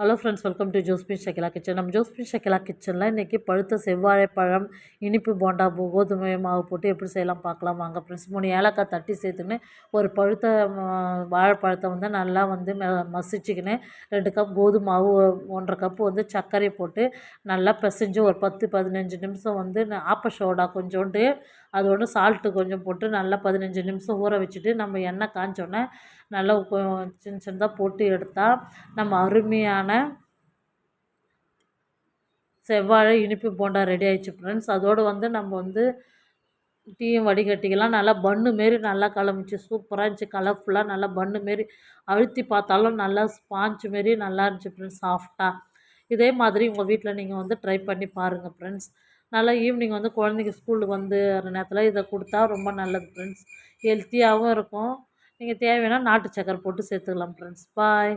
Hello friends welcome to Josphin Shakila kitchen நம்ம ஜோஸ்பின் ஷக்கிலா கிச்சனில் இன்றைக்கி பழுத்த செவ்வாழைப்பழம் இனிப்பு போண்டா கோதுமை மாவு போட்டு எப்படி செய்யலாம் பார்க்கலாம். வாங்க ஃப்ரெண்ட்ஸ் மூணு ஏலக்காய் தட்டி சேர்த்துன்னு ஒரு பழுத்த வாழைப்பழத்தை வந்து நல்லா வந்து மசிச்சுக்கின்னு ரெண்டு கப் கோதுமை மாவு ஒன்றரை கப்பு வந்து சர்க்கரை போட்டு நல்லா பிசைஞ்சு ஒரு பத்து பதினஞ்சு நிமிஷம் வந்து ஆப்ப சோடா கொஞ்சோண்டு அதோட சால்ட்டு கொஞ்சம் போட்டு நல்லா பதினஞ்சு நிமிஷம் ஊற வச்சுட்டு நம்ம எண்ணெய் காஞ்சோன்னே நல்லா சின்ன சின்னதாக போட்டு எடுத்தால் நம்ம அருமையான செவ்வாழை இனிப்பு போண்டா ரெடி ஆயிடுச்சு ஃப்ரெண்ட்ஸ் அதோடு வந்து நம்ம வந்து டீயும் வடிகட்டிக்கலாம். நல்லா பன்னு மாரி நல்லா கிளம்பிச்சு சூப்பராக இருந்துச்சு. கலர்ஃபுல்லாக நல்லா பன்னு மாரி அழுத்தி பார்த்தாலும் நல்லா ஸ்பாஞ்சு மாரி நல்லா இருந்துச்சு ஃப்ரெண்ட்ஸ் சாஃப்டாக இதே மாதிரி உங்கள் வீட்டில் நீங்கள் வந்து ட்ரை பண்ணி பாருங்கள் ஃப்ரெண்ட்ஸ் நல்லா ஈவினிங் வந்து குழந்தைங்க ஸ்கூலுக்கு வந்து நேரத்தில் இதை கொடுத்தா ரொம்ப நல்லது ஃப்ரெண்ட்ஸ் ஹெல்த்தியாகவும் இருக்கும். நீங்கள் தேவைன்னா நாட்டு சக்கரை போட்டு சேர்த்துக்கலாம் ஃப்ரெண்ட்ஸ் பாய்